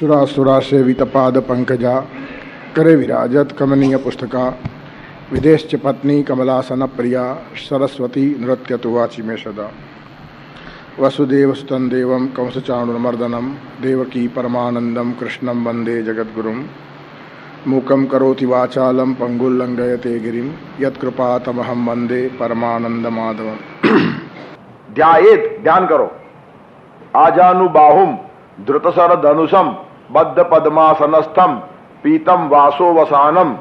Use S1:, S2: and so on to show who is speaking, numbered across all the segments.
S1: सुरासुरा सेवित पाद पंकजा करे विराजत कमनीय पुस्तका विदेश्च पत्नी कमलासन प्रिया सरस्वती नृत्य तुवाचि मे सदा वसुदेव सुतं देवं कंसचाणुर्मर्दनं देवकी परमानन्दं कृष्णं वन्दे जगद्गुरुं मूकं करोति वाचालं पङ्गुल्लङ्घयते गिरिं यत्कृपातमहं वन्दे परमानन्दमाधवम्
S2: ધ્યાયેત ધ્યાન કરો આજાનુબાહુમ ધૃતસર ધનુષમ બદ્ધ પદ્માસનસ્થમ પીતમ વાસો વસાનમ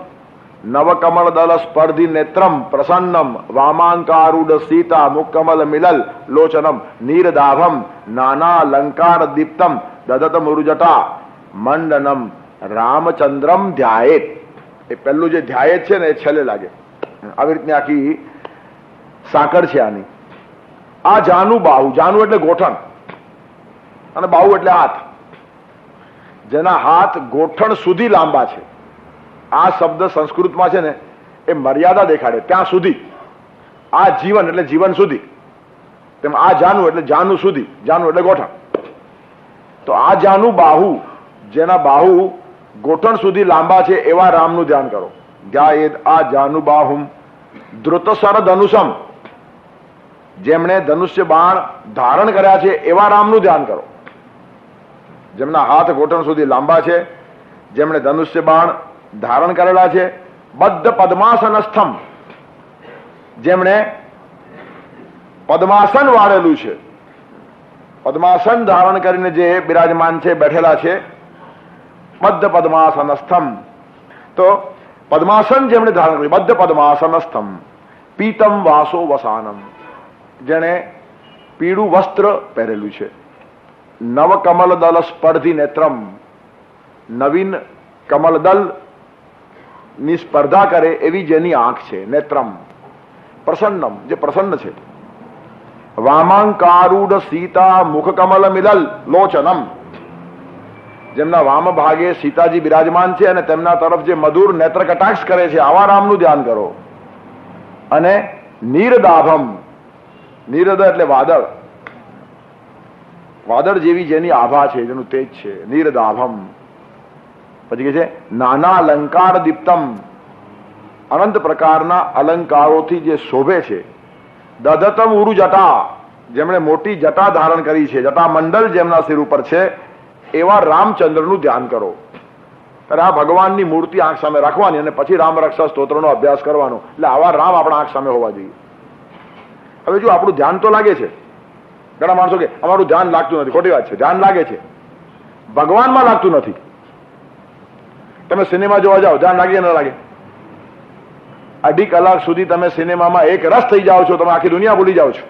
S2: નવકમળદલ સ્પર્ધિ નેત્રમ પ્રસન્નમ વામાંકારૂઢ સીતા મુકમલ મિલલ લોચનમ નીરદાભમ નાના અલંકાર દીપ્તમ દદત મુરુજટા મંડનમ રામચંદ્રમ ધ્યાયેત એ પહેલું જે ધ્યાયેત છે ને, એ છેલ્લે લાગે. આવી રીતની આખી સાંકળ છે આની. આ જાનુ બાહુ, જાનુ એટલે ગોઠણ. અને બાહુ એટલે હાથ. જેના હાથ ગોઠણ સુધી લાંબા છે. આ શબ્દ સંસ્કૃતમાં છે ને, એ મર્યાદા દેખાડે ત્યાં સુધી. આ જીવન એટલે જીવન સુધી. તેમ આ જાનુ એટલે જાનુ સુધી. જાનુ એટલે ગોઠણ. તો આ જાનુ બાહુ, જેના બાહુ ગોઠણ સુધી લાંબા છે, એવા રામનું ધ્યાન કરો. ધ્યાયેદ આ જાનુ બાહુમ ધૃતસર ધનુષમ. જેમણે ધનુષ્ય બાણ ધારણ કર્યા છે, એવા રામનું ધ્યાન કરો. જેમના હાથ ઘોટણ સુધી લાંબા છે, જેમણે ધનુષ્ય બાણ ધારણ કરેલા છે, બદ્ધ પદ્માસનસ્થમ, જેમણે પદ્માસન વાળેલું છે. પદ્માસન ધારણ કરીને જે બિરાજમાન છે, બેઠેલા છે, બદ્ધ પદ્માસનસ્થમ. તો પદ્માસન જેમણે ધારણ કર્યું, બદ્ધ પદ્માસનસ્થમ, પીતમ વાસો વસાનમ, જેણે પીળું વસ્ત્ર પહેરેલું છે. નવ કમલદલ સ્પર્ધી નેત્રમ નવીન કમલદલની સ્પર્ધા કરે એવી જેની આંખ છે નેત્રમ પ્રસન્નમ જે પ્રસન્ન છે વામાંકારૂઢ સીતા મુખ કમલ મિલલ લોચનમ જેમના વામ ભાગે સીતાજી બિરાજમાન છે અને તેમના તરફ જે મધુર નેત્ર કટાક્ષ કરે છે, આવા રામનું ધ્યાન કરો. અને નીરદાભમ, નીરદ એટલે વાદળ વાદળ જેવી જેની આભા છે, જેનું તેજ છે, નિરદાભમ. પછી કે છે, નાના અલંકાર દીપ્તમ. અનંત પ્રકારના અલંકારોથી જે શોભે છે. દધતમ ઉરુ જટા. જેમણે મોટી જટા ધારણ કરી છે, જટા મંડળ જેમના સિર ઉપર છે, એવા રામચંદ્રનું ધ્યાન કરો. ત્યારે આ ભગવાનની મૂર્તિ આંખ સામે રાખવાની અને પછી રામ રક્ષા સ્તોત્રનો અભ્યાસ કરવાનો. એટલે આવા રામ આપણા આંખ સામે હોવા જોઈએ. હવે જો આપણું ધ્યાન તો લાગે છે ઘણા માણસો કે અમારું ધ્યાન લાગતું નથી. ખોટી વાત છે. ધ્યાન લાગે છે. ભગવાનમાં લાગતું નથી. તમે સિનેમા જોવા જાઓ ધ્યાન લાગે ન લાગે? અઢી કલાક સુધી તમે સિનેમામાં એક રસ થઈ જાઓ છો, તમે આખી દુનિયા ભૂલી જાઓ છો.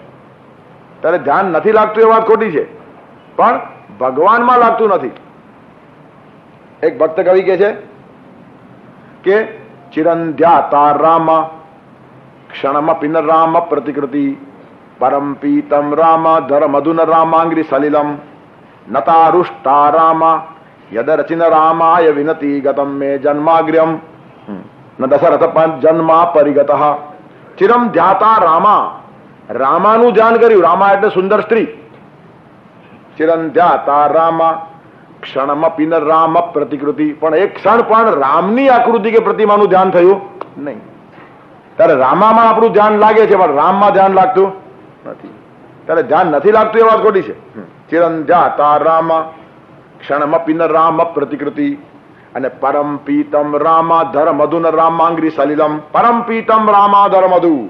S2: ત્યારે ધ્યાન નથી લાગતું એ વાત ખોટી છે. પણ ભગવાનમાં લાગતું નથી. એક ભક્ત કવિ કે છે કે ચિરંધ્યાતા રામ ક્ષણમપિન રામ પ્રતિકૃતિ પરમ પીતમ રામ ધર મધુન રામાંગ્રી સલિલમ નતારુષ્ટા રામ યદરચિન રામાય વિનતી ગતમ મે જન્માગ્ર્યમ ન દશરથ જન્મા પરિગત ચિરમ ધ્યાતા રામા રામાનું ધ્યાન કર્યું રામા એટલે સુંદર સ્ત્રી ચિરમ ધ્યાતા રામા ક્ષણમપી ન રામ પ્રતિકૃતિ પણ એક ક્ષણ પણ રામની આકૃતિ કે પ્રતિમાનું ધ્યાન થયું નહીં ત્યારે રામામાં આપણું ધ્યાન લાગે છે પણ રામમાં ધ્યાન લાગતું નથી. ત્યારે ધ્યાન નથી લાગતું એ વાત ખોટી છે. ચિરં ધ્યાતા રામ, ક્ષણમપિ રામ પ્રતિકૃતિ અને પરમ પીતમ રામાધર મધુ ન રામાંગ્રી સલિલમ. પરમ પીતમ રામાધર મધુ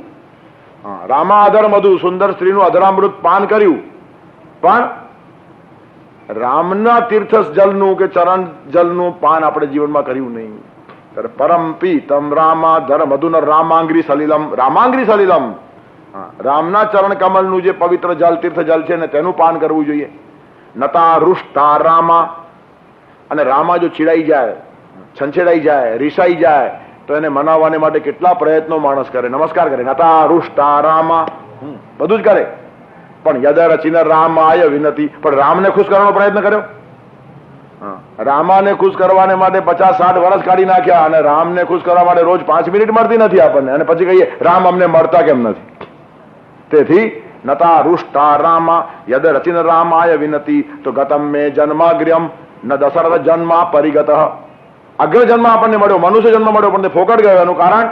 S2: રામા રામાધર મધુ સુંદર સ્ત્રીનું અધરામૃત પાન કર્યું. પણ રામના તીર્થ જલનું કે ચરણ જલનું પાન આપણે જીવનમાં કર્યું નહીં. ત્યારે પરમ પીતમ રામાધર ન રામાંગ્રી સલિલમ. રામાંગ્રી સલિલમ. રામના ચરણ કમલનું જે પવિત્ર જલ તીર્થ જલ છે ને તેનું પાન કરવું જોઈએ. નતા રુષ્ટા રામા. અને રામા જો ચીડાઈ જાય, છંછેડાઈ જાય, રીસાઈ જાય, તો એને મનાવવાને માટે કેટલા પ્રયત્નો માણસ કરે. નમસ્કાર કરે. નતા રુષ્ટા રામા. બધું જ કરે. પણ યદ રામ આય વિનતી. પણ રામને ખુશ કરવાનો પ્રયત્ન કર્યો? રામાને ખુશ કરવાને માટે પચાસ સાઠ વર્ષ કાઢી નાખ્યા અને રામને ખુશ કરવા માટે રોજ પાંચ મિનિટ મળતી નથી આપણને. અને પછી કહીએ, રામ અમને મળતા કેમ નથી? તેથી નતા રુષ્ટા રામા યદ રચિન રામાય વિનતી તો ગતમ મે જન્માગ્ર્યમ ન દશરથ જન્મ પરિગત અગ્ર જન્મ આપણને મળ્યો મનુષ્ય જન્મ મળ્યો પણ તે ફોકટ ગયો એનું કારણ,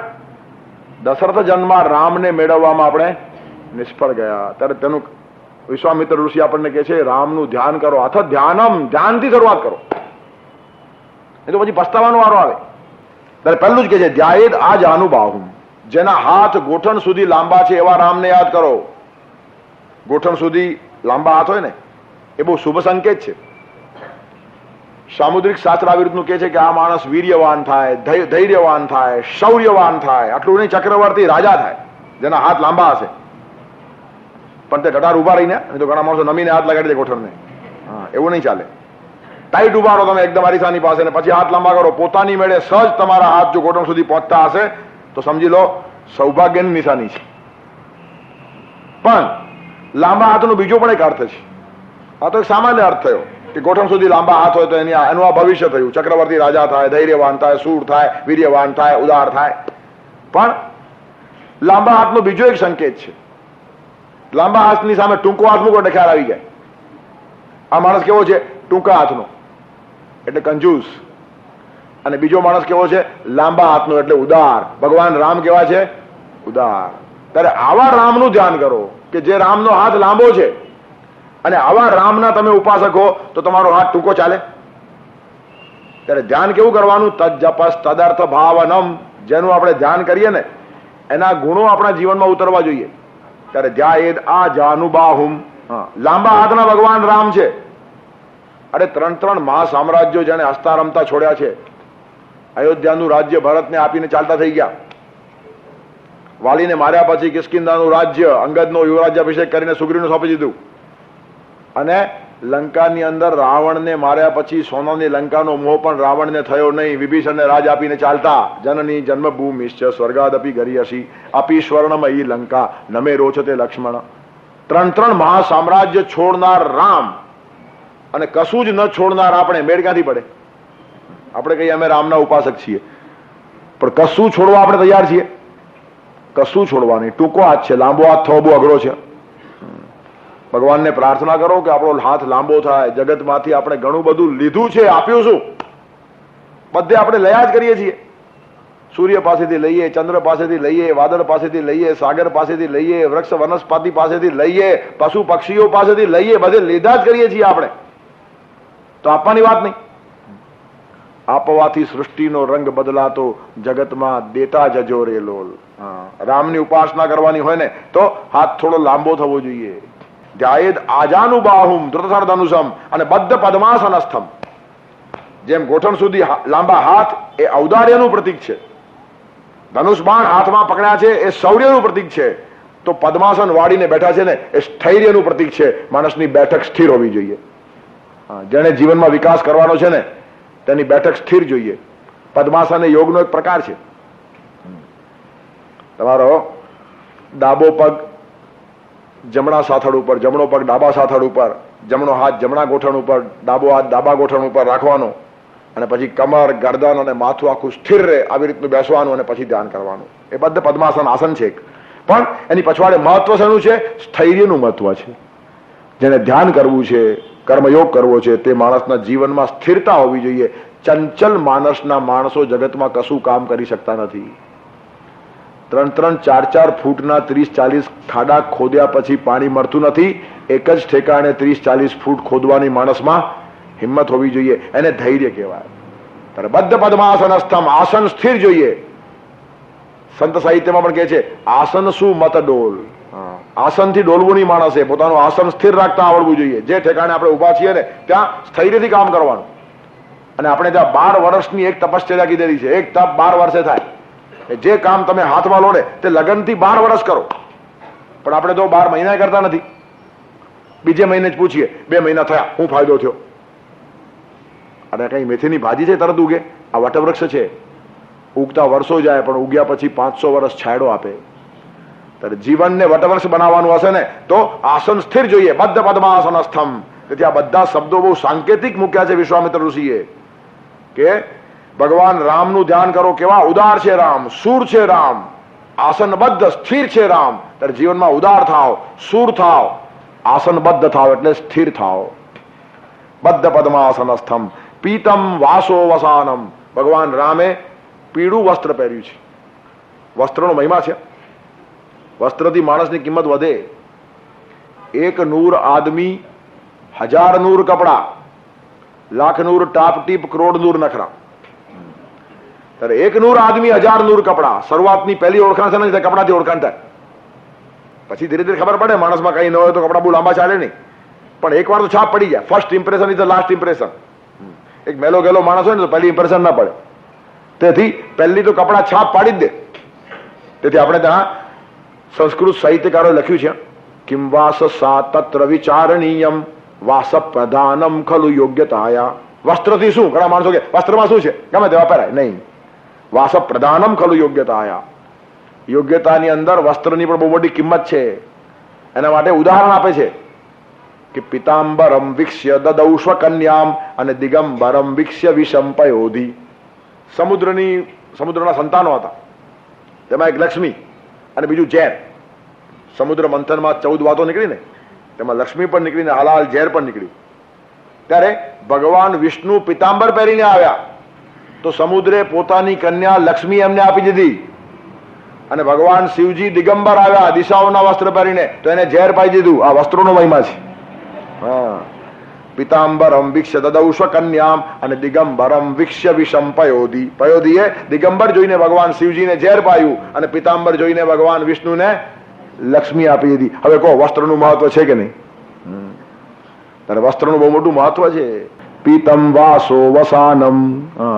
S2: દશરથ જન્મ રામને મેળવવામાં આપણે નિષ્ફળ ગયા. ત્યારે તેનું વિશ્વામિત્ર ઋષિ આપણને કહે છે, રામનું ધ્યાન કરો, અથ ધ્યાનમ, ધ્યાનથી શરૂઆત કરો. એ તો પછી પસ્તાવાનો વારો આવે. ત્યારે પહેલું જ કહે છે, ધ્યાયેદ આ જાનુબાહુમ જેના હાથ ગોઠણ સુધી લાંબા છે એવા રામને યાદ કરો. ગોઠણ સુધી લાંબા હાથ હોય ને, એ બહુ શુભ સંકેત છે. સામુદ્રિક શાસ્ત્રાવિરુદ્ધનું કહે છે કે આ માણસ વીર્યવાન થાય ધૈર્યવાન થાય, શૌર્યવાન થાય. આટલું નહીં, ચક્રવર્તી રાજા થાય, જેના હાથ લાંબા હશે. પણ તે ગટાર ઊભા રહીને તો ઘણા માણસો નમીને હાથ લગાડી દે ગોઠણને. હા, એવું નહીં ચાલે. ટાઈટ ઊભા રહો તમે એકદમ અરીસાની પાસે ને પછી હાથ લાંબા કરો. પોતાની મેળે સહજ તમારા હાથ જો ગોઠણ સુધી પહોંચતા હશે તો સમજી લો, સૌભાગ્યની નિશાની છે. પણ લાંબા હાથનો બીજો પણ એક અર્થ છે. આ તો એક સામાન્ય અર્થ થયો કે ગોઠણ સુધી લાંબા હાથ હોય તો એની એનું આ ભવિષ્ય થયું. ચક્રવર્તી રાજા થાય, ધૈર્યવાન થાય, સૂર થાય, વીર્યવાન થાય, ઉદાર થાય. પણ લાંબા હાથનો બીજો એક સંકેત છે. લાંબા હાથની સામે ટૂંકો હાથ મૂકો ખ્યાલ આવી જાય. આ માણસ કેવો છે? ટૂંકા હાથનો. એટલે કંજૂસ અને બીજો માણસ કેવો છે? લાંબા હાથનો, એટલે ઉદાર. ભગવાન રામ કેવા છે? ઉદાર. ત્યારે આવા રામનું ધ્યાન કરો કે જે રામનો હાથ લાંબો છે. અને આવા રામના તમે ઉપાસક હો તો તમારો હાથ ટૂંકો ચાલે. ત્યારે ધ્યાન કેવું કરવાનું? તજપસ તદર્થ ભાવનમ. જેનું આપણે ધ્યાન કરીએ ને, એના ગુણો આપણા જીવનમાં ઉતરવા જોઈએ. ત્યારે ધ્યાયેદ આ જાનુબાહુમ. લાંબા હાથના ભગવાન રામ છે. અરે ત્રણ ત્રણ મહાસામ્રાજ્યો જેને હસતા રમતા છોડ્યા છે. અયોધ્યાનું રાજ્ય ભરતને આપીને ચાલતા થઈ ગયા. વાલીને માર્યા પછી કિસ્કિંદાનું રાજ્ય, અંગદનો યુવરાજ્યાભિષેક કરીને સુગ્રીવને સોંપી દીધું. અને લંકાની અંદર રાવણને માર્યા પછી સોનાની લંકાનો મોહ પણ રાવણને થયો નહીં. વિભીષણને રાજ આપીને ચાલતા. જનની જન્મભૂમિશ્ચ સ્વર્ગાદપી ગરીયસી અપી સ્વર્ણમયી લંકા. નમે રોચતે લક્ષ્મણ. ત્રણ ત્રણ મહાસામ્રાજ્ય છોડનાર રામ. અને કશું જ ન છોડનાર આપણે. મેળ ક્યાંથી પડે? આપણે કહીએ અમે રામના ઉપાસક છીએ. પણ કશું છોડવા આપણે તૈયાર છીએ? કશું છોડવા નહીં ટૂંકો હાથ છે, લાંબો હાથ થવો બહુ અઘરો છે. ભગવાનને પ્રાર્થના કરો કે આપણો હાથ લાંબો થાય. જગતમાંથી આપણે ઘણું બધું લીધું છે, આપ્યું શું બધે આપણે લયા જ કરીએ છીએ. સૂર્ય પાસેથી લઈએ, ચંદ્ર પાસેથી લઈએ, વાદળ પાસેથી લઈએ, સાગર પાસેથી લઈએ, વૃક્ષ વનસ્પતિ પાસેથી લઈએ, પશુ પક્ષીઓ પાસેથી લઈએ, બધે લીધા જ કરીએ છીએ આપણે. તો આપવાની વાત નહીં. આપવાથી સૃષ્ટિનો રંગ બદલાતો, જગતમાં દેતા જજો રે લોલ. રામની ઉપાસના કરવાની હોય ને, તો હાથ થોડો લાંબો થવો જોઈએ. ધ્યાયેદ આજાનું બાહુમ ધનુષમ અને બદ્ધ પદ્માસનસ્થમ. જેમ ગોઠણ સુધી લાંબા હાથ એ ઔદાર્યનું પ્રતીક છે. ધનુષ બાણ હાથમાં પકડ્યા છે એ શૌર્યનું પ્રતીક છે. તો પદ્માસન વાળીને બેઠા છે ને, એ સ્થૈર્યનું પ્રતીક છે. માણસની બેઠક સ્થિર હોવી જોઈએ. જેણે જીવનમાં વિકાસ કરવાનો છે ને તેની બેઠક સ્થિર જોઈએ. પદ્માસન એ યોગનો એક પ્રકાર છે. તમારો ડાબો પગ જમણા સાથળ ઉપર, જમણો પગ ડાબા સાથળ ઉપર, જમણો હાથ જમણા ગોઠણ ઉપર, ડાબો હાથ ડાબા ગોઠણ ઉપર રાખવાનો અને પછી કમર, ગરદન અને માથું આખું સ્થિર રહે આવી રીતનું બેસવાનું અને પછી ધ્યાન કરવાનું. એ બધે પદ્માસન આસન છે પણ એની પછવાડે મહત્વ શેનું છે? સ્થૈર્યનું મહત્વ છે. જેને ધ્યાન કરવું છે કર્મયોગ કરવો છે, તે માણસના જીવનમાં સ્થિરતા હોવી જોઈએ. ચંચલ માણસના માણસો જગતમાં કશું કામ કરી શકતા નથી. ત્રણ ત્રણ ચાર ચાર ફૂટના ત્રીસ ચાલીસ ખાડા ખોદ્યા પછી પાણી મળતું નથી. એક જ ઠેકાણે ત્રીસ ચાલીસ ફૂટ ખોદવાની માણસમાં હિંમત હોવી જોઈએ. એને ધૈર્ય કહેવાય. ત્યારે બદ્ધ પદ્માસનસ્થમ, આસન સ્થિર જોઈએ. સંત સાહિત્યમાં પણ કહે છે, આસન શું મત ડોલ આસનથી ડોલવું નહીં માણસે પોતાનું આસન સ્થિર રાખતા આવડવું જોઈએ. જે ઠેકાણે આપણે ઊભા છીએ ને, ત્યાં સ્થૈર્યથી કામ કરવાનું. અને આપણે ત્યાં બાર વર્ષની એક તપશ્ચર્યા કીધેલી છે. એક તપ બાર વર્ષે થાય. જે કામ તમે હાથમાં લો ને, તે લગનથી બાર વર્ષ કરો. પણ આપણે તો બાર મહિના કરતા નથી. બીજે મહિને જ પૂછીએ, બે મહિના થયા, હું ફાયદો થયો? અને કઈ મેથીની ભાજી છે, તરત ઉગે? આ વટવૃક્ષ છે. ઉગતા વર્ષો જાય, પણ ઉગ્યા પછી પાંચસો વર્ષ છાંયડો આપે. ત્યારે જીવનને વટવર્ષ બનાવવાનું હશે ને, તો આસન સ્થિર જોઈએ. બદ્ધ પદ્માસન સ્થમ તેથી આ બધા શબ્દો બહુ સાંકેતિક મૂક્યા છે વિશ્વામિત્ર ઋષિએ. કે ભગવાન રામનું ધ્યાન કરો કેવા ઉદાર છે રામ, સુર છે રામ. આસનબદ્ધ, સ્થિર છે રામ. ત્યારે જીવનમાં ઉદાર થાવ, સુર થાવ. આસનબદ્ધ થાવ એટલે સ્થિર થાવ. બદ્ધ પદ્માસન સ્થમ પીતમ વાસો વસાનમ. ભગવાન રામે પીળું વસ્ત્ર પહેર્યું છે. વસ્ત્રનો મહિમા છે. વસ્ત્રથી માણસની કિંમત વધે. એક નૂર આદમી, હજાર નૂર કપડા, લાખ નૂર ટાપ ટીપ, કરોડ નૂર નખરા. ત્યારે એક નૂર આદમી, હજાર નૂર કપડા. શરૂઆતની પહેલી ઓળખાણ છે ને કપડાથી ઓળખાણ થાય. પછી ધીરે ધીરે ખબર પડે, માણસમાં કઈ ન હોય તો કપડા બહુ લાંબા ચાલે નહીં. પણ એકવાર તો છાપ પડી જાય. First impression is the last impression એક મેલો ગેલો માણસ હોય ને, તો પહેલી ઇમ્પ્રેશન ના પડે. તેથી પહેલી તો કપડા છાપ પાડી જ દે. તેથી આપણે ત્યાં સંસ્કૃત સાહિત્યકારોએ લખ્યું છે, કિમ વાસ સા તત્ર વિચારણીયમ વાસ પ્રધાનમ ખલુ યોગ્યતાયા. વસ્ત્રથી શું? ઘણા માણસો કે, વસ્ત્રમાં શું છે? ગમે તે પહેરાય નહીં. વાસ પ્રધાનમ ખલુ યોગ્યતાયા. યોગ્યતાની અંદર વસ્ત્રની પણ બહુ મોટી કિંમત છે. એના માટે ઉદાહરણ આપે છે કે, પિતાંબરમ વિક્ષ્ય દદૌષ્વ કન્યામ અને દિગંબરમ વિક્ષ્ય વિષંપયોધી સમુદ્રની, સમુદ્રના સંતાનો હતા. તેમાં એક લક્ષ્મી અને બીજું ઝેર. સમુદ્ર મંથનમાં ચૌદ વાતો નીકળી ને તેમાં લક્ષ્મી પણ નીકળીને, હલાલ ઝેર પણ નીકળ્યું. ત્યારે ભગવાન વિષ્ણુ પિતાંબર પહેરીને આવ્યા. તો સમુદ્રે પોતાની કન્યા લક્ષ્મી એમને આપી દીધી. અને ભગવાન શિવજી દિગંબર આવ્યા, દિશાઓના વસ્ત્ર પહેરીને, તો એને ઝેર પાઈ દીધું. આ વસ્ત્રોનો મહિમા છે. હા. પિતાંબરમ વિક્ષ્ય દદૌષ કન્યામ અને દિગંબરમ વિક્ષ્ય વિષમ પયોધી પયોધીએ દિગંબર જોઈને ભગવાન શિવજીને ઝેર પાયું અને પિતાંબર જોઈને ભગવાન વિષ્ણુને લક્ષ્મી આપી દીધી હવે કહો વસ્ત્રનું મહત્વ છે કે નહીં તારે વસ્ત્રનું બહુ મોટું મહત્વ છે પીતમ વાસો વસાનમ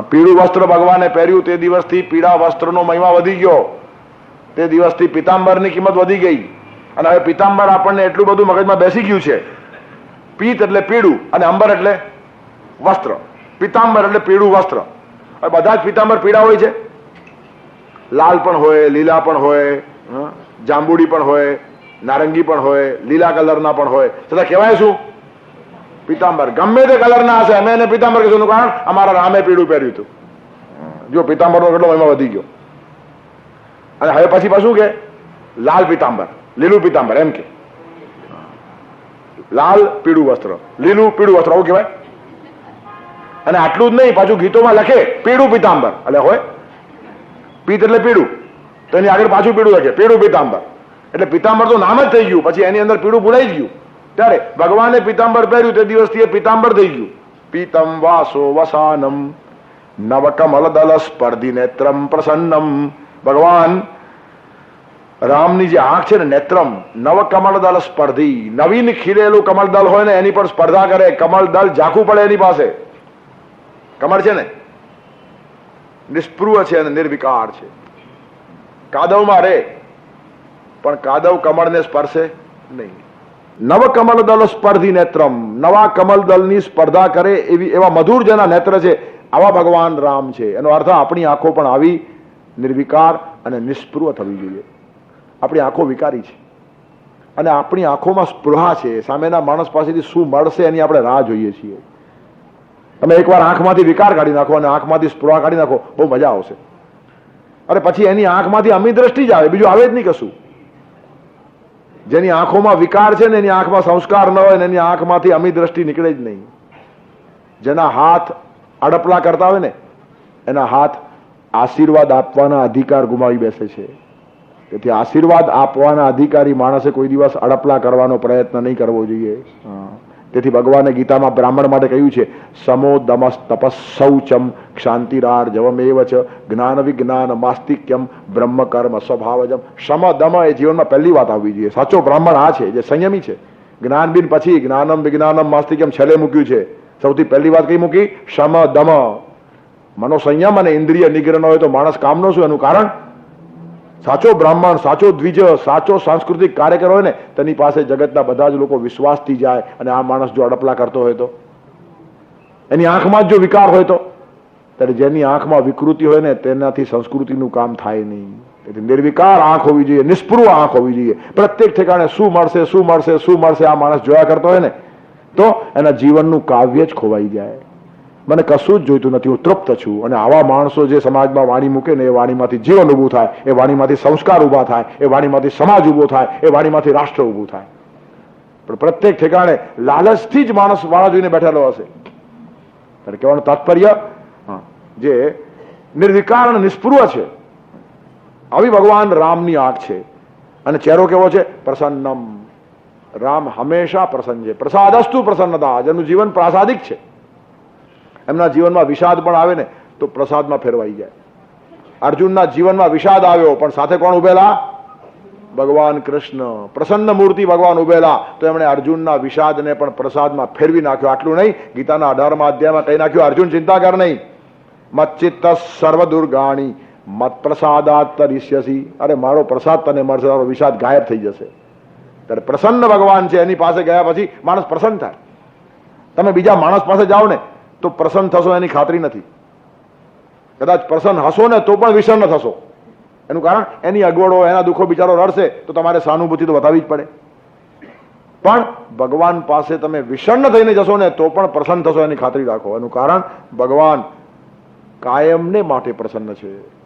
S2: પીળું વસ્ત્ર ભગવાને પહેર્યું તે દિવસથી પીળા વસ્ત્રનો મહિમા વધી ગયો તે દિવસથી પિતાંબરની કિંમત વધી ગઈ અને હવે પિતાંબર આપણને એટલું બધું મગજમાં બેસી ગયું છે પીત એટલે પીળું અને અંબર એટલે વસ્ત્ર. પિતાંબર એટલે પીળું વસ્ત્ર. બધા જ પિતાંબર પીળા હોય છે? લાલ પણ હોય, લીલા પણ હોય જાંબુડી પણ હોય, નારંગી પણ હોય, લીલા કલરના પણ હોય. છતાં કહેવાય શું? પિતાંબર. ગમે તે કલરના હશે, અમે એને પિતાંબર કહીશું. કારણ, અમારા રામે પીળું પહેર્યું હતું. જો પિતાંબરનો કેટલો એમાં વધી ગયો. અને હવે પછી પાછું કે? લાલ પિતાંબર, લીલું પિતાંબર, એમ કે. લાલ પીળું વસ્ત્ર. લીલું પીળું વસ્ત્ર, આવું કહેવાય? અને આટલું જ નહીં, પાછું ગીતોમાં લખે, પીળું પિતાંબર. એટલે હોય. પીત એટલે પીળું. તો એની આગળ પાછું પીળું લખે, પીળું પિતાંબર. એટલે પિતાંબર તો નામ જ થઈ ગયું. પછી એની અંદર પીળું ભૂલાઈ ગયું. ત્યારે ભગવાને પિતાંબર પહેર્યું તે દિવસથી એ પિતાંબર થઈ ગયું. પીતમ વાસો વસાનમ નવકમલ દલ સ્પર્ધી નેત્રમ પ્રસન્નમ. ભગવાન રામની જે આંખ છે ને નેત્રમ, નવ કમળદલ સ્પર્ધી. નવીન ખીલેલું કમળદલ હોય ને એની પર સ્પર્ધા કરે. કમળદલ ઝાખું પડે એની પાસે. કમળ છે ને? નિષ્પૃહ છે અને નિર્વિકાર છે. કાદવમાં રે, પણ કાદવ કમળને સ્પર્શે નહીં. નવ કમલદલ સ્પર્ધી નેત્રમ. નવા કમલદલની સ્પર્ધા કરે એવી, એવા મધુર જેના નેત્ર છે, આવા ભગવાન રામ છે. એનો અર્થ આપણી આંખો પણ આવી નિર્વિકાર અને નિષ્પૃહ થવી જોઈએ. આપણી આંખો વિકારી છે. અને આપણી આંખોમાં સ્પૃહા છે. સામેના માણસ પાસેથી શું મળશે એની આપણે રાહ જોઈએ છીએ. તમે એકવાર આંખમાંથી વિકાર કાઢી નાખો અને આંખમાંથી સ્પૃહા કાઢી નાખો, બહુ મજા આવશે. અરે પછી એની આંખમાંથી અમી દ્રષ્ટિ જ આવે. બીજું આવે જ નહીં કશું. જેની આંખોમાં વિકાર છે ને એની આંખમાં સંસ્કાર ન હોય ને એની આંખમાંથી અમી દ્રષ્ટિ નીકળે જ નહીં. જેના હાથ અડપલા કરતા હોય ને, એના હાથ આશીર્વાદ આપવાના અધિકાર ગુમાવી બેસે છે. તેથી આશીર્વાદ આપવાના અધિકારી માણસે કોઈ દિવસ અડપલા કરવાનો પ્રયત્ન નહીં કરવો જોઈએ. તેથી ભગવાને ગીતામાં બ્રાહ્મણ માટે કહ્યું છે, સમો દમસ તપસૌચમ ક્ષાંતિરાર જવમેવ છે જ્ઞાન વિજ્ઞાન માસ્તિક્યમ બ્રહ્મ કર્મ સ્વભાવજમ. સમ દમ એ જીવનમાં પહેલી વાત આવવી જોઈએ. સાચો બ્રાહ્મણ આ છે, જે સંયમી છે. જ્ઞાન બિન પછી જ્ઞાનમ વિજ્ઞાનમ માસ્તિક્યમ છેલ્લે મૂક્યું છે. સૌથી પહેલી વાત કઈ મૂકી? સમ દમ. મનોસંયમ અને ઇન્દ્રિય નિગ્રહ હોય તો માણસ કામનો શું? એનું કારણ? સાચો બ્રાહ્મણ, સાચો દ્વિજ, સાચો સાંસ્કૃતિક કાર્યકર હોય ને, તેની પાસે જગતના બધા જ લોકો વિશ્વાસથી જાય અને આ માણસ જો અડપલા કરતો હોય તો? એની આંખમાં જ જો વિકાર હોય તો? ત્યારે જેની આંખમાં વિકૃતિ હોય ને, તેનાથી સંસ્કૃતિનું કામ થાય નહીં. તેથી નિર્વિકાર આંખ હોવી જોઈએ, નિષ્પૃહ આંખ હોવી જોઈએ. પ્રત્યેક ઠેકાણે શું મળશે શું મળશે શું મળશે આ માણસ જોયા કરતો હોય ને, તો એના જીવનનું કાવ્ય જ ખોવાઈ જાય. મને કશું જ જોઈતું નથી, હું તૃપ્ત છું. અને આવા માણસો જે સમાજમાં વાણી મૂકે ને એ વાણીમાંથી જીવન ઊભું થાય, એ વાણીમાંથી સંસ્કાર ઊભા થાય, એ વાણીમાંથી સમાજ ઊભો થાય, એ વાણીમાંથી રાષ્ટ્ર ઊભું થાય. પણ પ્રત્યેક ઠેકાણે લાલચથી જ માણસ વાળા જોઈને બેઠેલો હશે. ત્યારે કહેવાનું તાત્પર્ય જે નિર્વિકાર નિષ્પૃહ છે. આવી ભગવાન રામની આંખ છે. અને ચહેરો કેવો છે? પ્રસન્નમ. રામ હંમેશા પ્રસન્ન છે. પ્રસાદસ્તુ પ્રસન્નતા. જેનું જીવન પ્રાસાદિક છે. એમના જીવનમાં વિષાદ પણ આવે ને તો પ્રસાદમાં ફેરવાઈ જાય. અર્જુનના જીવનમાં વિષાદ આવ્યો, પણ સાથે કોણ ઉભેલા? ભગવાન કૃષ્ણ. પ્રસન્ન મૂર્તિ ભગવાન ઉભેલા. તો એમણે અર્જુનના વિષાદને પણ પ્રસાદમાં ફેરવી નાખ્યો. આટલું નહીં, ગીતાના અઢારમાં અધ્યાયમાં કહી નાખ્યું, અર્જુન, ચિંતા કર નહીં. મચ્ચિત્ત સર્વ દુર્ગાણી મત પ્રસાદાત તરિષ્યસી. અરે, મારો પ્રસાદ તને મળશે, તારો વિષાદ ગાયબ થઈ જશે. ત્યારે પ્રસન્ન ભગવાન છે, એની પાસે ગયા પછી માણસ પ્રસન્ન થાય. તમે બીજા માણસ પાસે જાઓ ને તો પ્રસન્ન થશો એની ખાતરી નથી. કદાચ પ્રસન્ન હશો ને તો પણ વિસન્ન થશો. એનું કારણ, એની અગવડો, એના દુઃખો બિચારો રડશે, તો તમારે સહાનુભૂતિ તો બતાવી જ પડે. પણ ભગવાન પાસે તમે વિષણ થઈને જશો ને તો પણ પ્રસન્ન થશો એની ખાતરી રાખો. એનું કારણ, ભગવાન કાયમને માટે પ્રસન્ન છે.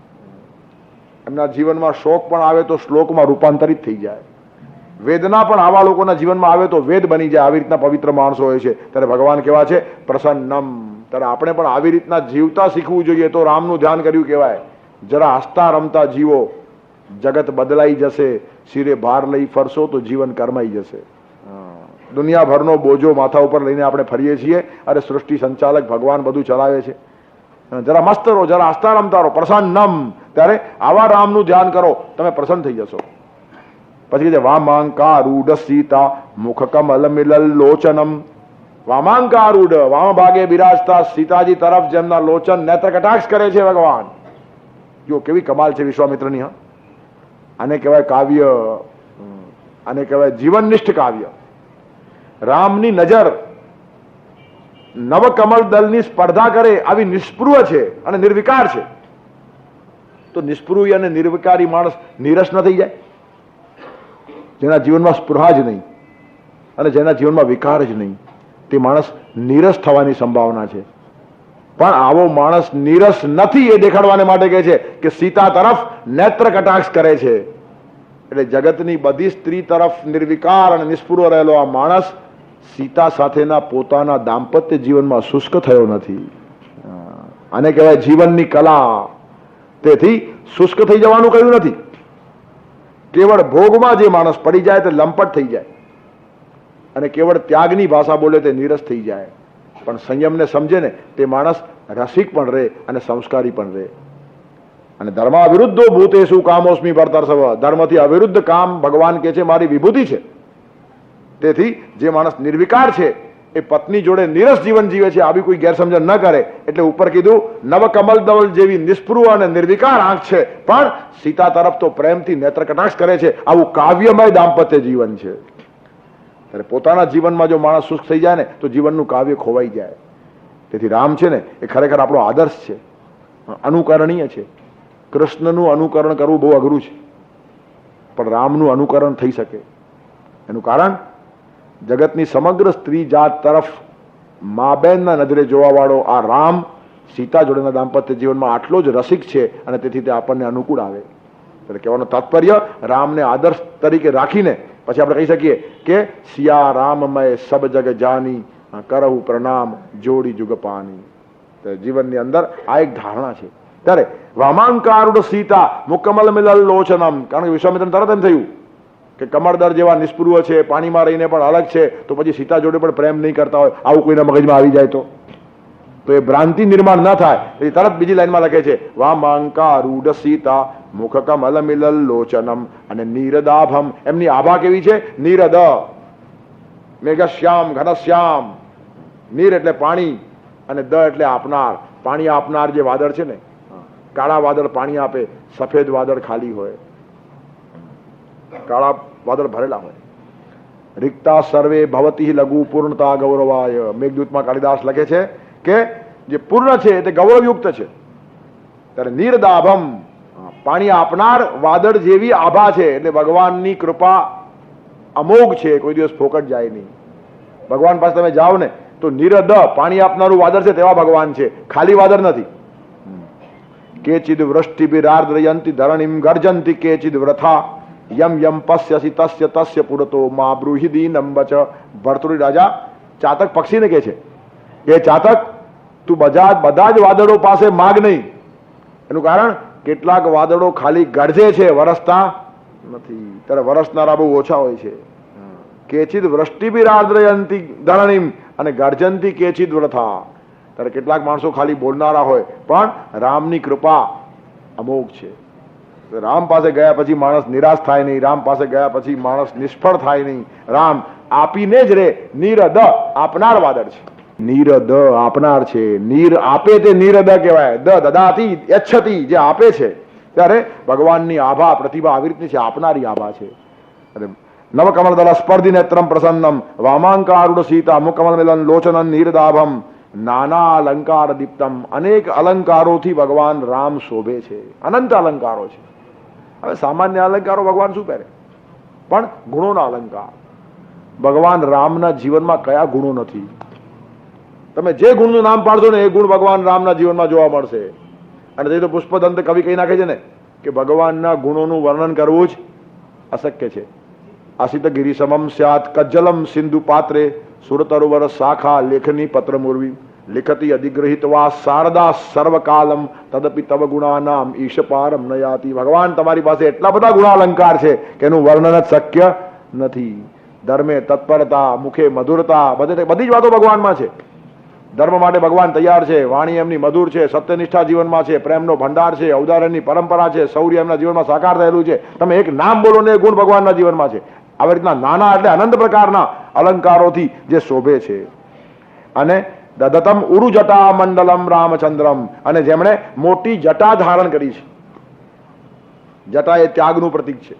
S2: એમના જીવનમાં શોક પણ આવે તો શ્લોકમાં રૂપાંતરિત થઈ જાય. વેદના પણ આવા લોકોના જીવનમાં આવે તો વેદ બની જાય. આવી રીતના પવિત્ર માણસો હોય છે. ત્યારે ભગવાન કેવા છે? પ્રસન્નમ. ત્યારે આપણે પણ આવી રીતના જીવતા શીખવું જોઈએ તો રામનું ધ્યાન કર્યું કહેવાય. જરા હસતા રમતા જીવો. જગત બદલાઈ જશે. શિરે ભાર લઈ ફરશો તો જીવન કરમાઈ જશે. દુનિયાભરનો બોજો માથા ઉપર લઈને આપણે ફરીએ છીએ અરે સૃષ્ટિ સંચાલક ભગવાન બધું ચલાવે છે. જરા મસ્ત રહો, જરા હસતા રમતા રહો. પ્રસન્નમ. ત્યારે આવા રામનું ધ્યાન કરો. તમે પ્રસન્ન થઈ જશો. પછી કે વામાંકારૂઢ સીતા મુખ કમલ મિલલ લોચનમ વામાંકારૂઢ વામ ભાગે બિરાજતા સીતાજી તરફ જેમના લોચન નેત્ર કટાક્ષ કરે છે ભગવાન. જો કેવી કમાલ છે વિશ્વામિત્રની, હા. આને કહેવાય કાવ્ય અને કહેવાય જીવનનિષ્ઠ કાવ્ય. રામની નજર નવકમળ દલની સ્પર્ધા કરે આવી નિષ્પૃહ છે અને નિર્વિકાર છે. તો નિષ્પૃહ અને નિર્વિકારી માણસ નિરસ ન થઈ જાય? જેના જીવનમાં સ્પૃહા જ નહીં અને જેના જીવનમાં વિકાર જ નહીં, તે માણસ નીરસ થવાની સંભાવના છે. પણ આવો માણસ નીરસ નથી એ દેખાડવાને માટે કહે છે કે સીતા તરફ નેત્ર કટાક્ષ કરે છે. એટલે જગતની બધી સ્ત્રી તરફ નિર્વિકાર અને નિષ્પૃહ રહેલો આ માણસ સીતા સાથેના પોતાના દાંપત્ય જીવનમાં શુષ્ક થયો નથી. આને કહેવાય જીવનની કલા. તેથી શુષ્ક થઈ જવાનું કહ્યું નથી. કેવળ ભોગમાં જે માણસ પડી જાય તે લંપટ થઈ જાય. અને કેવળ ત્યાગની ભાષા બોલે તે નીરસ થઈ જાય. પણ સંયમને સમજે ને તે માણસ રસિક પણ રહે અને સંસ્કારી પણ રહે. અને ધર્મ અવિરુદ્ધો ભૂતે શું કામોસ્મી ભરતર્ષવ. ધર્મથી અવિરુદ્ધ કામ ભગવાન કે છે મારી વિભૂતિ છે. તેથી જે માણસ નિર્વિકાર છે એ પત્ની જોડે નિરસ જીવન જીવે છે, આવી કોઈ ગેરસમજણ ન કરે. એટલે ઉપર કીધું, નવકમલ દવલ જેવી નિષ્પૃહ અને નિર્વિકાર આંખ છે. પણ સીતા તરફ તો પ્રેમથી નેત્ર કટાક્ષ કરે છે. આવું કાવ્યમય દાંપત્ય જીવન છે. ત્યારે પોતાના જીવનમાં જો માણસ સુખ થઈ જાય ને, તો જીવનનું કાવ્ય ખોવાઈ જાય. તેથી રામ છે ને, એ ખરેખર આપણો આદર્શ છે. અનુકરણીય છે. કૃષ્ણનું અનુકરણ કરવું બહુ અઘરું છે. પણ રામનું અનુકરણ થઈ શકે. એનું કારણ? જગતની સમગ્ર સ્ત્રી જાત તરફ મા બહેનના નજરે જોવાવાળો આ રામ સીતા જોડેના દાંપત્ય જીવનમાં આટલો જ રસિક છે અને તેથી તે આપણને અનુકૂળ આવે. એટલે કહેવાનું તાત્પર્ય રામને આદર્શ તરીકે રાખીને પછી આપણે કહી શકીએ કે સિયા રામમય સબ જગ જાની કરવું પ્રણામ, જોડી જુગપાની જીવનની અંદર આ એક ધારણા છે. ત્યારે વામાંકારુડ સીતા મુકમલ મિલલ લોચનમ. કારણ કે વિશ્વામિત્ર તરત એમ થયું કે કમળદર જેવા નિષ્પૃહ છે પાણીમાં રહીને પણ અલગ છે તો પછી સીતા જોડે પણ પ્રેમ નહીં કરતા હોય આવું કોઈના મગજમાં આવી જાય તો? તો એ ભ્રાંતિ નિર્માણ ન થાય એ તરત બીજી લાઈનમાં લખે છે વામાંકારૂઢ સીતા મુખ કમલ મિલલ લોચનમ અને નીરદાભમ. એમની આભા કેવી છે? નીરદ. મેઘશ્યામ ઘનશ્યામ. નીર એટલે પાણી અને દ એટલે આપનાર. પાણી આપનાર જે વાદળ છે ને કાળા વાદળ પાણી આપે સફેદ વાદળ ખાલી હોય. કાળા વાદળ ભરેલા હોય. રિક્તા સર્વે ભવતી લઘુ પૂર્ણતા ગૌરવાય. મેઘદૂતમાં કાલિદાસ લખે છે કે જે પૂર્ણ છે તે ગૌરવયુક્ત છે. ત્યારે નિર્દાભમ પાણી આપનાર વાદળ જેવી આભા છે. એટલે ભગવાનની કૃપા અમોઘ છે. કોઈ દિવસ ફોકટ જાય નહીં. ભગવાન પાસે તમે જાઓ ને, તો નિરદ પાણી આપનારું વાદળ છે તેવા ભગવાન છે. ખાલી વાદળ નથી. કેચિદ વૃષ્ટિ બિરાર્દ્રયંતિ ધરણીમ ગર્જંતિ કેચિદ વ્રથા. યમ યમ પશ્યસી તસ્ય તસ્ય પુરતો મા બ્રુહિદી નંબચ ભરતુરી રાજા ચાતક પક્ષીને કહે છે, એ ચાતક, તું બધા બધા જ વાદળો પાસે માગ નહીં. એનું કારણ, કેટલાક વાદળો ખાલી ગરજે છે, વરસતા નથી. ત્યારે વરસનારા બહુ ઓછા હોય છે. કેચિત વૃષ્ટિબિરાદ્રયંતી ધરણીમ અને ગર્જનથી કેચિત વ્રથા. ત્યારે કેટલાક માણસો ખાલી બોલનારા હોય, પણ રામની કૃપા અમોઘ છે. રામ પાસે ગયા પછી માણસ નિરાશ થાય નહીં, રામ પાસે ગયા પછી માણસ નિષ્ફળ થાય નહીં. રામ આપીને જ રે. નિરદ આપનાર વાદળ છે. નીરદ આપનાર છે. નીર આપે તે નિરદ કહેવાય. દ દદાતી યચ્છતી જે આપે છે. ત્યારે ભગવાનની આભા, પ્રતિભા આવી રીતની છે. આપનારી આભા છે. અરે નવકમલદલ સ્પર્ધિ નેત્રમ પ્રસન્નમ. વામાંકારુડ સીતા મુકમલ મિલન લોચનન નીરદાભમ. નાના અલંકાર દીપ્તમ. અનેક અલંકારોથી ભગવાન રામ શોભે છે. અનંત અલંકારો છે. હવે સામાન્ય અલંકારો ભગવાન શું પહેરે? પણ ગુણોના અલંકાર. ભગવાન રામના જીવનમાં કયા ગુણો નથી? તમે જે ગુણનું નામ પાડશો ને એ ગુણ ભગવાન રામના જીવનમાં જોવા મળશે. અને તે તો પુષ્પદંત કવિ કહી નાખે છે ને, કે ભગવાનના ગુણોનું વર્ણન કરવું જ અશક્ય છે. આસિત ગિરી સમમ સ્યાત કજ્જલમ સિંધુ પાત્રે સુરતરુવર શાખા લેખની પત્ર મુરવી લિખતી અધિગ્રહિતવા શારદા સર્વકાલમ તદપી તવ ગુણાનામ ઈશ પારમ નયાતિ ભગવાન તમારી પાસે એટલા બધા ગુણાલંકાર છે કે એનું વર્ણન જ શક્ય નથી। ધર્મે તત્પરતા, મુખે મધુરતા, બધે બધી જ વાતો ભગવાનમાં છે। ધર્મ માટે ભગવાન તૈયાર છે, વાણી એમની મધુર છે, સત્યનિષ્ઠા જીવનમાં છે, પ્રેમનો ભંડાર છે, ઔદાર્યની પરંપરા છે, શૌર્ય એમના જીવનમાં સાકાર થયેલું છે। તમે એક નામ બોલો ને ગુણ ભગવાનના જીવનમાં છે। આવી રીતના નાના એટલે અનંત પ્રકારના અલંકારોથી જે શોભે છે। અને દદતમ ઉરુ જટા મંડલમ રામચંદ્રમ. અને જેમણે મોટી જટા ધારણ કરી છે. જટા એ ત્યાગનું પ્રતીક છે.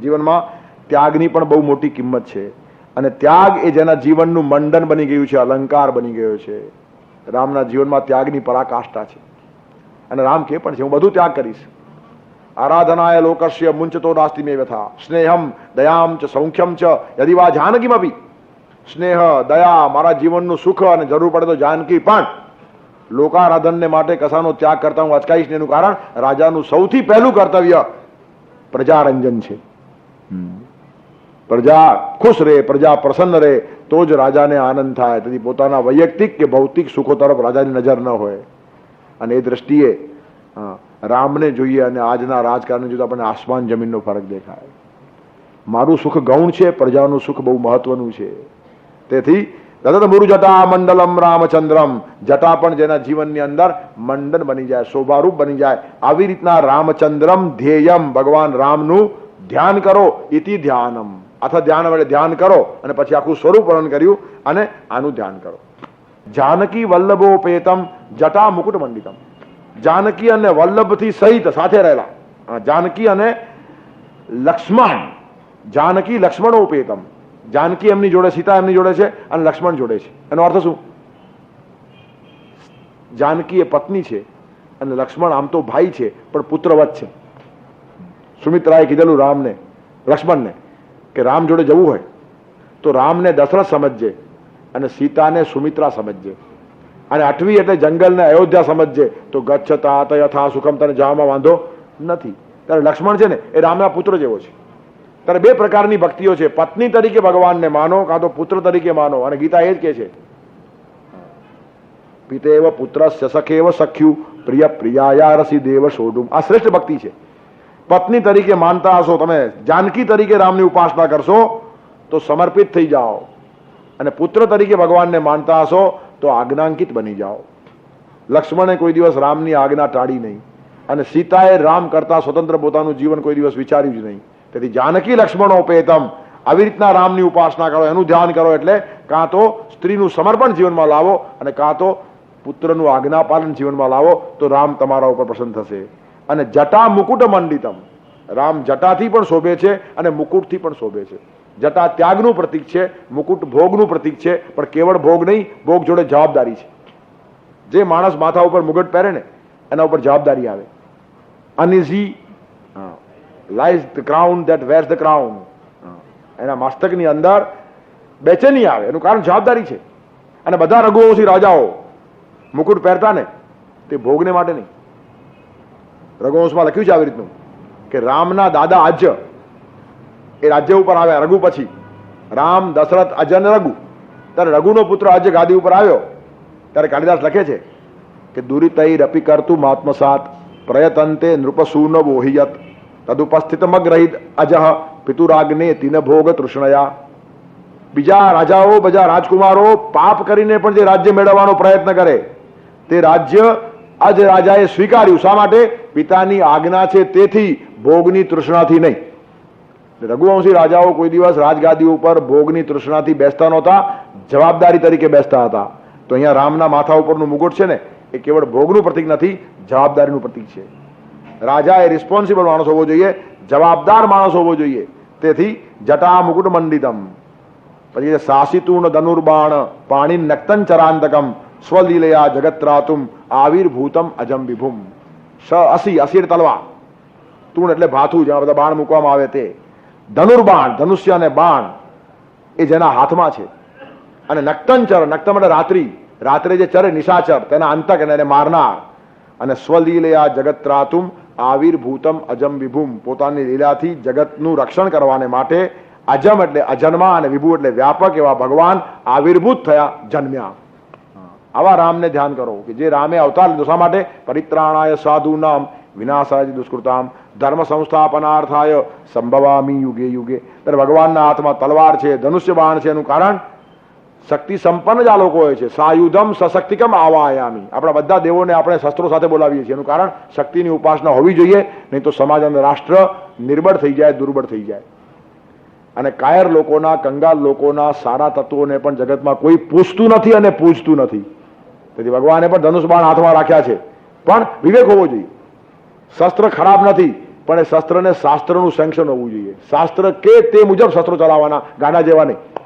S2: જીવનમાં ત્યાગની પણ બહુ મોટી કિંમત છે. અને ત્યાગ એ જેના જીવનનું મંડન બની ગયું છે, અલંકાર બની ગયો છે. રામના જીવનમાં ત્યાગની પરાકાષ્ઠા છે. અને રામ કે પણ છે, હું બધું ત્યાગ કરીશ. આરાધનાય લોકસ્ય મુંચતો નાસ્તિ મે વ્યથા સ્નેહમ દયામ ચ સૌખ્યમ ચ. યદિ વા જાનકીમપી. સ્નેહ દયા મારા જીવનનું સુખ અને જરૂર પડે તો જાનકી પણ. લોકારાધનને માટે કસાનો ત્યાગ કરતા હું અચકાઈશ એનું કારણ રાજાનું સૌથી પહેલું કર્તવ્ય પ્રજારંજન છે. પ્રજા ખુશ રહે પ્રજા પ્રસન્ન રહે તો જ રાજાને આનંદ થાય. તેથી પોતાના વૈયક્તિક કે ભૌતિક સુખો તરફ રાજાની નજર ન હોય. અને એ દ્રષ્ટિએ રામને જોઈએ અને આજના રાજકારણને જોતા આપણને આસમાન જમીનનો ફરક દેખાય. મારું સુખ ગૌણ છે પ્રજાનું સુખ બહુ મહત્વનું છે. તેથી તદત મુરુ મંડલમ રામચંદ્રમ. જટા પણ જેના જીવનની અંદર મંડન બની જાય, શોભારૂપ બની જાય. આવી રીતના રામચંદ્રમ ધ્યેયમ. ભગવાન રામનું ધ્યાન કરો, ઇતિ ધ્યાનમ. અથવા ધ્યાન વડે ધ્યાન કરો અને પછી આખું સ્વરૂપ વર્ણન કર્યું અને આનું ધ્યાન કરો. જાનકી વલ્લભોપેતમ જટા મુકુટ મંડિતમ જાનકી અને વલ્લભથી સહિત સાથે રહેલા. જાનકી અને લક્ષ્મણ. જાનકી લક્ષ્મણોપેતમ. જાનકી એમની જોડે સીતા એમની જોડે છે અને લક્ષ્મણ જોડે છે એનો અર્થ શું જાનકી એ પત્ની છે અને લક્ષ્મણ આમ તો ભાઈ છે પણ પુત્રવત છે સુમિત્રાએ કીધેલું રામને લક્ષ્મણને કે રામ જોડે જવું હોય તો રામને દશરથ સમજજે અને સીતાને સુમિત્રા સમજજે અને આઠવી એટલે જંગલને અયોધ્યા સમજજે તો ગચ્છતા યથા સુખમ તને જવામાં વાંધો નથી ત્યારે લક્ષ્મણ છે ને, એ રામના પુત્ર જેવો છે. ત્યારે બે પ્રકારની ભક્તિઓ છે. પત્ની તરીકે ભગવાનને માનો કાં તો પુત્ર તરીકે માનો. અને ગીતા એ જ કહે છે. પિતેવ પુત્રસ્ય સખેવ સખ્યુ પ્રિય પ્રિયાયા રસી દેવ શોડુમ આ શ્રેષ્ઠ ભક્તિ છે. પત્ની તરીકે માનતા હશો, તમે જાનકી તરીકે રામની ઉપાસના કરશો, તો સમર્પિત થઈ જાઓ. અને પુત્ર તરીકે ભગવાનને માનતા હશો, તો આજ્ઞાંકિત બની જાઓ. લક્ષ્મણે કોઈ દિવસ રામની આજ્ઞા ટાળી નહીં. અને સીતાએ રામ કરતા સ્વતંત્ર પોતાનું જીવન કોઈ દિવસ વિચાર્યું જ નહીં. તેથી જાનકી લક્ષ્મણોપેતમ આવી રીતના રામની ઉપાસના કરો, એનું ધ્યાન કરો એટલે કાં તો સ્ત્રીનું સમર્પણ જીવનમાં લાવો અને કાં તો પુત્રનું આજ્ઞાપાલન જીવનમાં લાવો, તો રામ તમારા ઉપર પ્રસન્ન થશે. અને જટા મુકુટ મંડિતમ. રામ જટાથી પણ શોભે છે અને મુકુટથી પણ શોભે છે. જટા ત્યાગનું પ્રતીક છે, મુકુટ ભોગનું પ્રતીક છે, પણ કેવળ ભોગ નહીં, ભોગ જોડે જવાબદારી છે. જે માણસ માથા ઉપર મુગટ પહેરે ને, એના ઉપર જવાબદારી આવે. Uneasy lies the crown that wears the crown એના મસ્તકની અંદર બેચેની આવે. એનું કારણ જવાબદારી છે. અને બધા રઘુવંશી રાજાઓ મુકુટ પહેરતા ને તે ભોગને માટે નહીં. રઘુવંશમાં લખ્યું છે આવી રીતનું કે રામના દાદા આજ્ય એ રાજ્ય ઉપર આવ્યા. રઘુ પછી રામ, દશરથ, અજન, રઘુ. ત્યારે રઘુનો પુત્ર અજય ગાદી ઉપર આવ્યો. ત્યારે કાલિદાસ લખે છે કે દુરી તઈ રપી કરતું માત્મસાત પ્રયતંતે નૃપસૂન બોહિયત. તદુપસ્થિત મગ્રહિત અજહ પિતુરાગ્ને તિન ભોગ તૃષ્ણયા બીજા રાજાઓ બીજા રાજકુમારો પાપ કરીને પણ જે રાજ્ય મેળવવાનો પ્રયત્ન કરે તે રાજ્ય અજ રાજાએ સ્વીકાર્યું શા માટે? પિતાની આજ્ઞા છે તેથી ભોગની તૃષ્ણાથી નહીં. રઘુવંશી રાજાઓ કોઈ દિવસ રાજગાદી ઉપર ભોગની તૃષ્ણાથી બેસતા નહોતા, જવાબદારી તરીકે બેસતા હતા. તો અહીંયા રામના માથા ઉપરનું મુગુટ છે ને, એ કેવળ ભોગનું પ્રતીક નથી, જવાબદારીનું પ્રતીક છે. રાજા એ રિસ્પોન્સિબલ માણસ હોવો જોઈએ, જવાબદાર માણસ હોવો જોઈએ. તેથી જટા મુકુટ મંડિતમ. પછી સાસિતૂર્ણ ધનુર્બાણ પાણી નક્તન ચરાંતકમ, સ્વલીલયા જગત્રાતુમ, આવિર્ભૂતમ અજમ વિભુમ. સ અસી, અસીર તલવા તુણ એટલે ભાથું, જેમાં બધા બાણ મૂકવામાં આવે તે. ધનુર્બાણ, ધનુષ્ય અને બાણ એ જેના હાથમાં છે. અને નક્તંચર નક્તમ એટલે રાત્રિ. રાત્રે જે ચરે નિશાચર, તેના અંતક અને એને મારનાર. અને સ્વલીલયા જગત્રાતુમ આવિર્ભૂતમ અજમ વિભુમ. પોતાની લીલાથી જગતનું રક્ષણ કરવાને માટે અજમ એટલે અજન્મા અને વિભુ એટલે વ્યાપક એવા ભગવાન આવિર્ભૂત થયા, જન્મ્યા. આવા રામને ધ્યાન કરો કે જે રામે અવતાર લીધો. શા માટે? પરિત્રાણાય સાધુ નામ, વિનાશાય દુષ્કૃતામ, ધર્મ સંસ્થાપનાર્થાય સંભવામી યુગે યુગે. ત્યારે ભગવાનના હાથમાં તલવાર છે ધનુષ્ય બાણ છે એનું કારણ શક્તિ સંપન્ન જ આ લોકો હોય છે. સાયુધમ સશક્તિકમ આવાયામી. આપણા બધા દેવોને આપણે શસ્ત્રો સાથે બોલાવીએ છીએ. એનું કારણ શક્તિની ઉપાસના હોવી જોઈએ, નહીં તો સમાજ અને રાષ્ટ્ર નિર્બળ થઈ જાય, દુર્બળ થઈ જાય. અને કાયર લોકોના, કંગાલ લોકોના, સારા તત્વોને પણ જગતમાં કોઈ પૂછતું નથી અને પૂછતું નથી. તેથી ભગવાને પણ ધનુષ બાણ હાથમાં રાખ્યા છે. પણ વિવેક હોવો જોઈએ. શસ્ત્ર ખરાબ નથી, પણ એ શસ્ત્રને શાસ્ત્રનું સેન્કશન હોવું જોઈએ. શાસ્ત્ર કે તે મુજબ શસ્ત્રો ચલાવવાના ગાડા જેવા નહીં.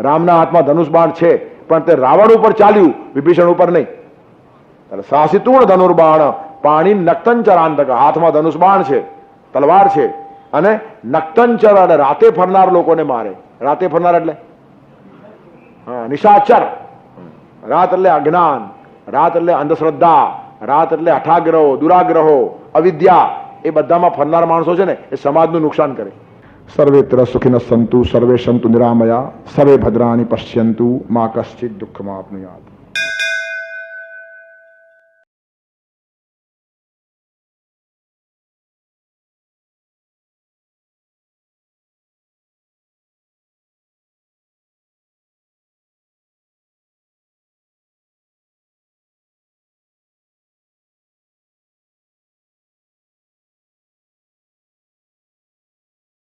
S2: રામના હાથમાં ધનુષ બાણ છે, પણ તે રાવણ ઉપર ચાલ્યું, વિભીષણ ઉપર નહીં. એટલે સાસિતુણ ધનુર્બાણ પાણી નક્તંચરાંતક હાથમાં ધનુષ બાણ છે, તલવાર છે, અને નક્તંચર અને રાતે ફરનાર લોકોને મારે. રાતે ફરનાર એટલે? હા, નિશાચર. રાત એટલે અજ્ઞાન, રાત એટલે અંધશ્રદ્ધા, રાત એટલે અઠાગ્રહો, દુરાગ્રહો, અવિદ્યા, એ બધામાં ફરનાર માણસો છે ને, એ સમાજનું નુકસાન કરે. સર્વેત્ર સુખિન સંતુ સર્વે સંતુ નિરામયા સર્વે ભદ્રાની પશ્યંતુ મા કશ્ચિત દુઃખમાં આપનુયાત